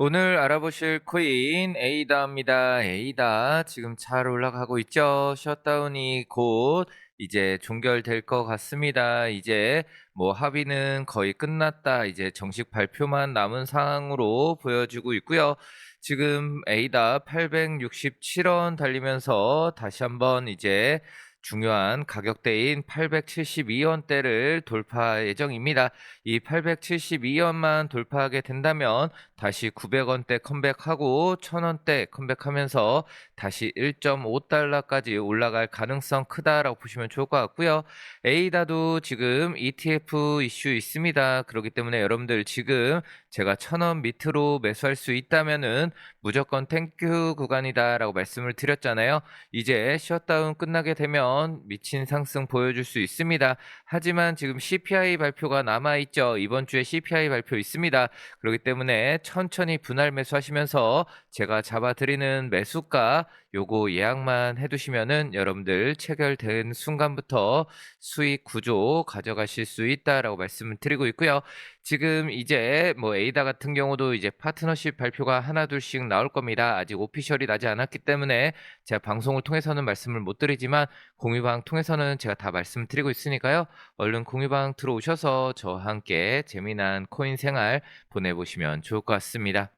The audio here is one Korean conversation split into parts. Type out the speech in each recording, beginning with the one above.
오늘 알아보실 코인 에이다입니다. 에이다 지금 잘 올라가고 있죠. 셧다운이 곧 이제 종결될 것 같습니다. 이제 뭐 합의는 거의 끝났다. 이제 정식 발표만 남은 상황으로 보여지고 있고요. 지금 에이다 867원 달리면서 다시 한번 이제 중요한 가격대인 872원대를 돌파 예정입니다. 이 872원만 돌파하게 된다면 다시 900원대 컴백하고 1000원대 컴백하면서 다시 1.5달러까지 올라갈 가능성 크다라고 보시면 좋을 것 같고요. 에이다도 지금 ETF 이슈 있습니다. 그렇기 때문에 여러분들 지금 제가 1000원 밑으로 매수할 수 있다면은 무조건 땡큐 구간이다라고 말씀을 드렸잖아요. 이제 셧다운 끝나게 되면 미친 상승 보여줄 수 있습니다. 하지만 지금 CPI 발표가 남아 있죠. 이번 주에 CPI 발표 있습니다. 그렇기 때문에 천천히 분할 매수하시면서 제가 잡아드리는 매수가 요거 예약만 해두시면은 여러분들 체결된 순간부터 수익 구조 가져가실 수 있다라고 말씀을 드리고 있고요. 지금 이제 뭐 에이다 같은 경우도 이제 파트너십 발표가 하나 둘씩 나올 겁니다. 아직 오피셜이 나지 않았기 때문에 제가 방송을 통해서는 말씀을 못 드리지만 공유방 통해서는 제가 다 말씀드리고 있으니까요. 얼른 공유방 들어오셔서 저와 함께 재미난 코인 생활 보내보시면 좋을 것 같습니다.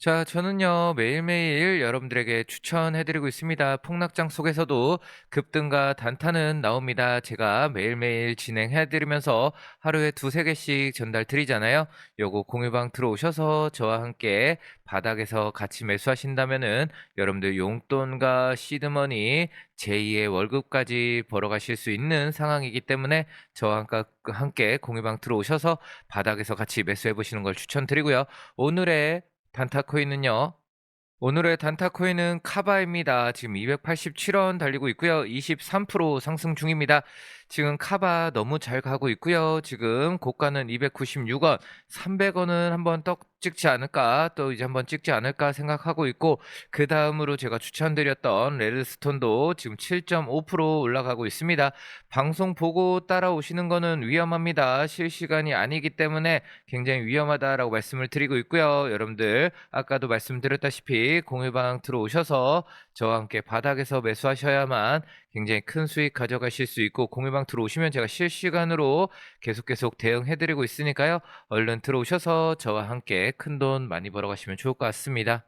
자, 저는요, 매일매일 여러분들에게 추천해드리고 있습니다. 폭락장 속에서도 급등과 단타는 나옵니다. 제가 매일매일 진행해드리면서 하루에 두세 개씩 전달 드리잖아요. 요거 공유방 들어오셔서 저와 함께 바닥에서 같이 매수하신다면은 여러분들 용돈과 시드머니 제2의 월급까지 벌어가실 수 있는 상황이기 때문에 저와 함께 공유방 들어오셔서 바닥에서 같이 매수해보시는 걸 추천드리고요. 오늘의 단타코인은요. 오늘의 단타코인은 카바입니다. 지금 287원 달리고 있고요. 23% 상승 중입니다. 지금 카바 너무 잘 가고 있고요. 지금 고가는 296원, 300원은 한번 떡 찍지 않을까, 또 이제 한번 찍지 않을까 생각하고 있고, 그 다음으로 제가 추천드렸던 레드스톤도 지금 7.5% 올라가고 있습니다. 방송 보고 따라오시는 거는 위험합니다. 실시간이 아니기 때문에 굉장히 위험하다라고 말씀을 드리고 있고요. 여러분들, 아까도 말씀드렸다시피 공유방 들어오셔서 저와 함께 바닥에서 매수하셔야만 굉장히 큰 수익 가져가실 수 있고 공유방 들어오시면 제가 실시간으로 계속 계속 대응해드리고 있으니까요. 얼른 들어오셔서 저와 함께 큰 돈 많이 벌어가시면 좋을 것 같습니다.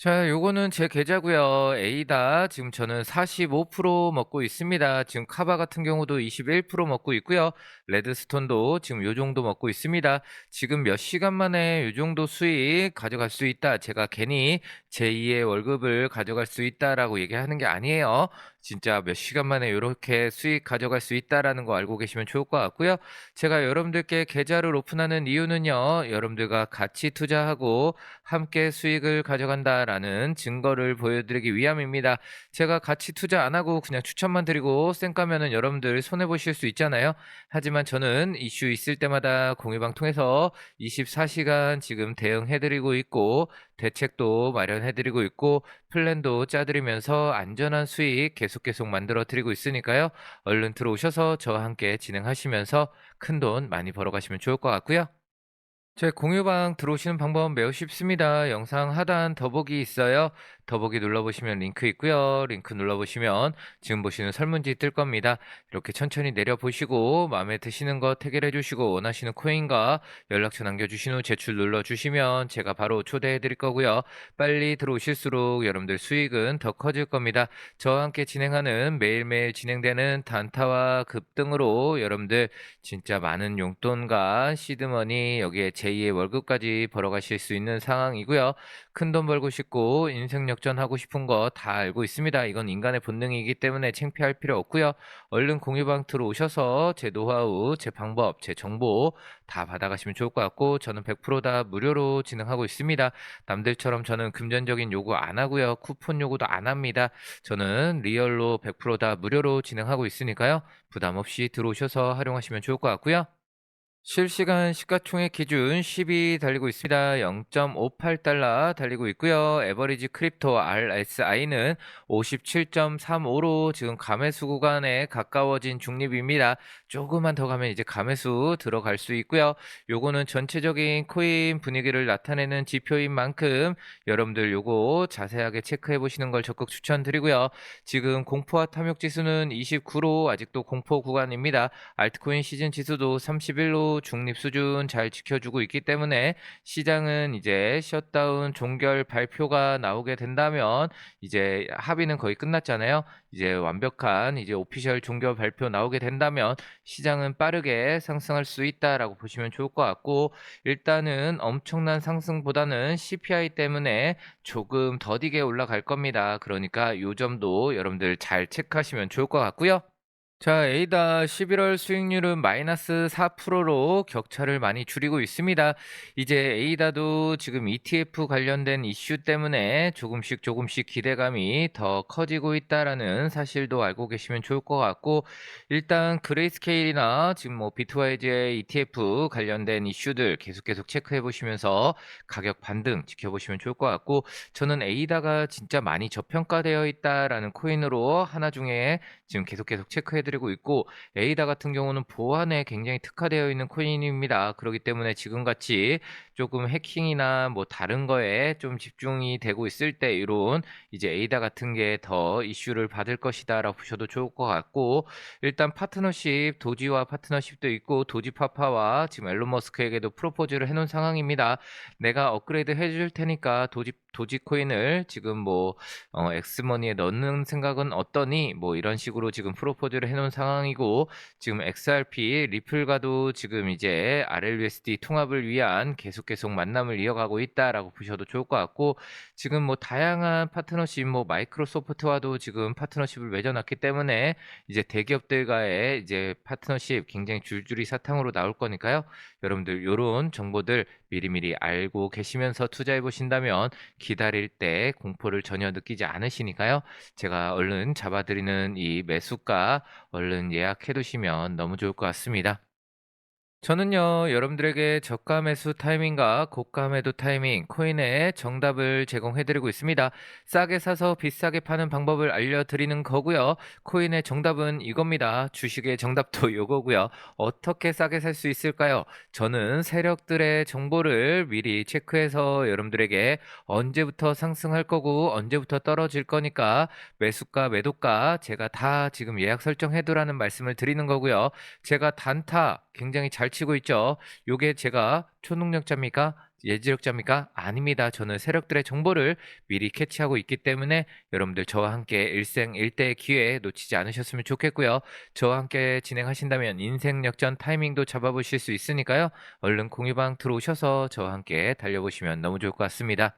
자, 요거는 제 계좌고요. 에이다 지금 저는 45% 먹고 있습니다. 지금 카바 같은 경우도 21% 먹고 있고요. 레드스톤도 지금 요 정도 먹고 있습니다. 지금 몇 시간 만에 요 정도 수익 가져갈 수 있다. 제가 괜히 제2의 월급을 가져갈 수 있다라고 얘기하는 게 아니에요. 진짜 몇 시간 만에 이렇게 수익 가져갈 수 있다라는 거 알고 계시면 좋을 것 같고요. 제가 여러분들께 계좌를 오픈하는 이유는요. 여러분들과 같이 투자하고 함께 수익을 가져간다 라는 증거를 보여드리기 위함입니다. 제가 같이 투자 안 하고 그냥 추천만 드리고 쌩 까면은 여러분들 손해 보실 수 있잖아요. 하지만 저는 이슈 있을 때마다 공유방 통해서 24시간 지금 대응해드리고 있고 대책도 마련해드리고 있고 플랜도 짜드리면서 안전한 수익 계속 계속 만들어 드리고 있으니까요. 얼른 들어오셔서 저와 함께 진행하시면서 큰 돈 많이 벌어가시면 좋을 것 같고요. 제 공유방 들어오시는 방법은 매우 쉽습니다. 영상 하단 더보기 있어요. 더보기 눌러보시면 링크 있고요. 링크 눌러보시면 지금 보시는 설문지 뜰 겁니다. 이렇게 천천히 내려보시고 마음에 드시는 거 태결해 주시고 원하시는 코인과 연락처 남겨주신 후 제출 눌러주시면 제가 바로 초대해 드릴 거고요. 빨리 들어오실수록 여러분들 수익은 더 커질 겁니다. 저와 함께 진행하는 매일매일 진행되는 단타와 급등으로 여러분들 진짜 많은 용돈과 시드머니 여기에 제2의 월급까지 벌어가실 수 있는 상황이고요. 큰 돈 벌고 싶고 인생 역전하고 싶은 거 다 알고 있습니다. 이건 인간의 본능이기 때문에 창피할 필요 없고요. 얼른 공유방 들어오셔서 제 노하우, 제 방법, 제 정보 다 받아가시면 좋을 것 같고 저는 100%다 무료로 진행하고 있습니다. 남들처럼 저는 금전적인 요구 안 하고요. 쿠폰 요구도 안 합니다. 저는 리얼로 100%다 무료로 진행하고 있으니까요. 부담 없이 들어오셔서 활용하시면 좋을 것 같고요. 실시간 시가총액 기준 10이 달리고 있습니다. 0.58달러 달리고 있고요. 에버리지 크립토 RSI는 57.35로 지금 감매수 구간에 가까워진 중립입니다. 조금만 더 가면 이제 감매수 들어갈 수 있고요. 요거는 전체적인 코인 분위기를 나타내는 지표인 만큼 여러분들 요거 자세하게 체크해 보시는 걸 적극 추천드리고요. 지금 공포와 탐욕 지수는 29로 아직도 공포 구간입니다. 알트코인 시즌 지수도 31로 중립 수준 잘 지켜주고 있기 때문에 시장은 이제 셧다운 종결 발표가 나오게 된다면 이제 합의는 거의 끝났잖아요. 이제 완벽한 이제 오피셜 종결 발표 나오게 된다면 시장은 빠르게 상승할 수 있다라고 보시면 좋을 것 같고 일단은 엄청난 상승보다는 CPI 때문에 조금 더디게 올라갈 겁니다. 그러니까 요 점도 여러분들 잘 체크하시면 좋을 것 같고요. 자, 에이다 11월 수익률은 마이너스 4%로 격차를 많이 줄이고 있습니다. 이제 에이다도 지금 ETF 관련된 이슈 때문에 조금씩 조금씩 기대감이 더 커지고 있다라는 사실도 알고 계시면 좋을 것 같고 일단 그레이스케일이나 지금 뭐 비트와이즈의 ETF 관련된 이슈들 계속 계속 체크해 보시면서 가격 반등 지켜보시면 좋을 것 같고 저는 에이다가 진짜 많이 저평가되어 있다라는 코인으로 하나 중에 지금 계속 계속 체크해 드리고 있고 에이다 같은 경우는 보안에 굉장히 특화되어 있는 코인입니다. 그렇기 때문에 지금같이 조금 해킹이나 뭐 다른 거에 좀 집중이 되고 있을 때 이런 이제 에이다 같은 게 더 이슈를 받을 것이다라고 보셔도 좋을 것 같고 일단 파트너십 도지와 파트너십도 있고 도지 파파와 지금 앨런 머스크에게도 프로포즈를 해놓은 상황입니다. 내가 업그레이드 해줄 테니까 도지 도지코인을 지금 뭐 어, 엑스머니에 넣는 생각은 어떠니? 뭐 이런 식으로 지금 프로포즈를 해놓은 상황이고 지금 XRP 리플과도 지금 이제 RLUSD 통합을 위한 계속 계속 만남을 이어가고 있다라고 보셔도 좋을 것 같고 지금 뭐 다양한 파트너십 뭐 마이크로소프트와도 지금 파트너십을 맺어놨기 때문에 이제 대기업들과의 이제 파트너십 굉장히 줄줄이 사탕으로 나올 거니까요. 여러분들 요런 정보들 미리미리 알고 계시면서 투자해 보신다면 기다릴 때 공포를 전혀 느끼지 않으시니까요. 제가 얼른 잡아드리는 이 매수가 얼른 예약해 두시면 너무 좋을 것 같습니다. 저는요, 여러분들에게 저가 매수 타이밍과 고가 매도 타이밍, 코인의 정답을 제공해드리고 있습니다. 싸게 사서 비싸게 파는 방법을 알려드리는 거고요. 코인의 정답은 이겁니다. 주식의 정답도 요거고요. 어떻게 싸게 살 수 있을까요? 저는 세력들의 정보를 미리 체크해서 여러분들에게 언제부터 상승할 거고 언제부터 떨어질 거니까 매수가, 매도가 제가 다 지금 예약 설정해두라는 말씀을 드리는 거고요. 제가 단타 굉장히 잘 치고 있죠. 요게 제가 초능력자입니까? 예지력자입니까? 아닙니다. 저는 세력들의 정보를 미리 캐치하고 있기 때문에 여러분들 저와 함께 일생일대의 기회 놓치지 않으셨으면 좋겠고요. 저와 함께 진행하신다면 인생 역전 타이밍도 잡아보실 수 있으니까요. 얼른 공유방 들어오셔서 저와 함께 달려보시면 너무 좋을 것 같습니다.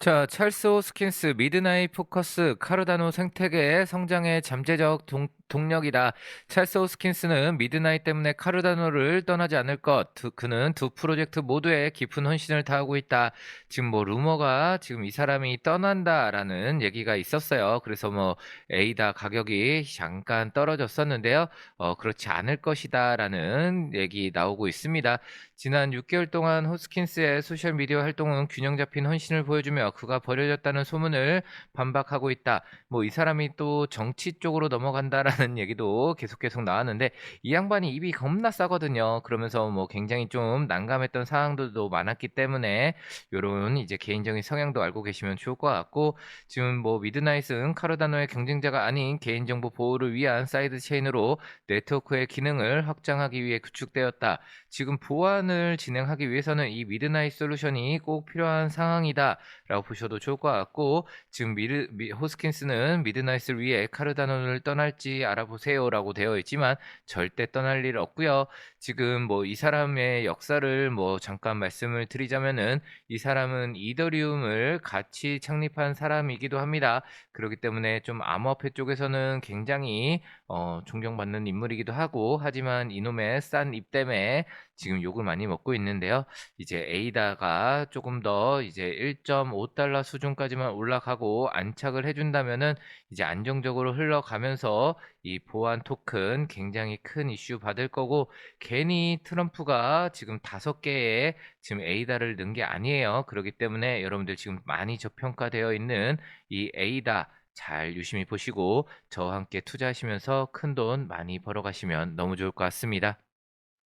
자, 찰스 호스킨스, 미드나잇 포커스, 카르다노 생태계의 성장의 잠재적 동, 동력이다. 찰스 호스킨스는 미드나잇 때문에 카르다노를 떠나지 않을 것. 두, 그는 두 프로젝트 모두에 깊은 헌신을 다하고 있다. 지금 뭐 루머가 지금 이 사람이 떠난다라는 얘기가 있었어요. 그래서 뭐 에이다 가격이 잠깐 떨어졌었는데요. 어, 그렇지 않을 것이다라는 얘기 나오고 있습니다. 지난 6개월 동안 호스킨스의 소셜 미디어 활동은 균형 잡힌 헌신을 보여주며 그가 버려졌다는 소문을 반박하고 있다. 뭐 이 사람이 또 정치 쪽으로 넘어간다라는 얘기도 계속 계속 나왔는데 이 양반이 입이 겁나 싸거든요. 그러면서 뭐 굉장히 좀 난감했던 상황들도 많았기 때문에 요런 이제 개인적인 성향도 알고 계시면 좋을 것 같고 지금 뭐 미드나잇은 카르다노의 경쟁자가 아닌 개인정보 보호를 위한 사이드 체인으로 네트워크의 기능을 확장하기 위해 구축되었다. 지금 보안을 진행하기 위해서는 이 미드나잇 솔루션이 꼭 필요한 상황이다. 라고 보셔도 좋을 것 같고 지금 미르, 미, 호스킨스는 미드나잇을 위해 카르다논을 떠날지 알아보세요 라고 되어 있지만 절대 떠날 일 없고요. 지금 뭐 이 사람의 역사를 뭐 잠깐 말씀을 드리자면은 이 사람은 이더리움을 같이 창립한 사람이기도 합니다. 그렇기 때문에 좀 암호화폐 쪽에서는 굉장히 어, 존경받는 인물이기도 하고 하지만 이놈의 싼 입 때문에 지금 욕을 많이 먹고 있는데요. 이제 에이다가 조금 더 이제 1.5달러 수준까지만 올라가고 안착을 해준다면은 이제 안정적으로 흘러가면서 이 보안 토큰 굉장히 큰 이슈 받을 거고 괜히 트럼프가 지금 다섯 개의 지금 에이다를 넣은 게 아니에요. 그렇기 때문에 여러분들 지금 많이 저평가되어 있는 이 에이다 잘 유심히 보시고 저와 함께 투자하시면서 큰 돈 많이 벌어가시면 너무 좋을 것 같습니다.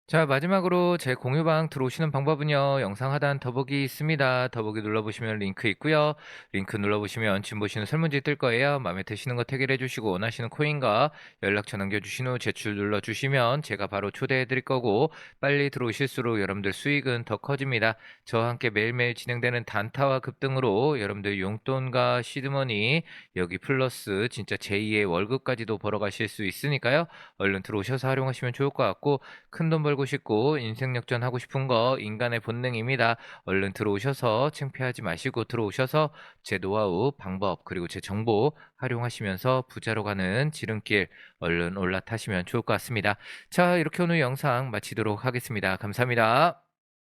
자, 마지막으로 제 공유방 들어오시는 방법은요. 영상 하단 더보기 있습니다. 더보기 눌러보시면 링크 있고요. 링크 눌러보시면 지금 보시는 설문지 뜰 거예요. 마음에 드시는 거 태그를 해주시고 원하시는 코인과 연락처 남겨주신 후 제출 눌러주시면 제가 바로 초대해 드릴 거고 빨리 들어오실수록 여러분들 수익은 더 커집니다. 저와 함께 매일매일 진행되는 단타와 급등으로 여러분들 용돈과 시드머니 여기 플러스 진짜 제2의 월급까지도 벌어가실 수 있으니까요. 얼른 들어오셔서 활용하시면 좋을 것 같고 큰돈 벌고 싶고 인생 역전 하고 싶은 거 인간의 본능입니다. 얼른 들어오셔서 창피하지 마시고 들어오셔서 제 노하우, 방법 그리고 제 정보 활용하시면서 부자로 가는 지름길 얼른 올라타시면 좋을 것 같습니다. 자, 이렇게 오늘 영상 마치도록 하겠습니다. 감사합니다.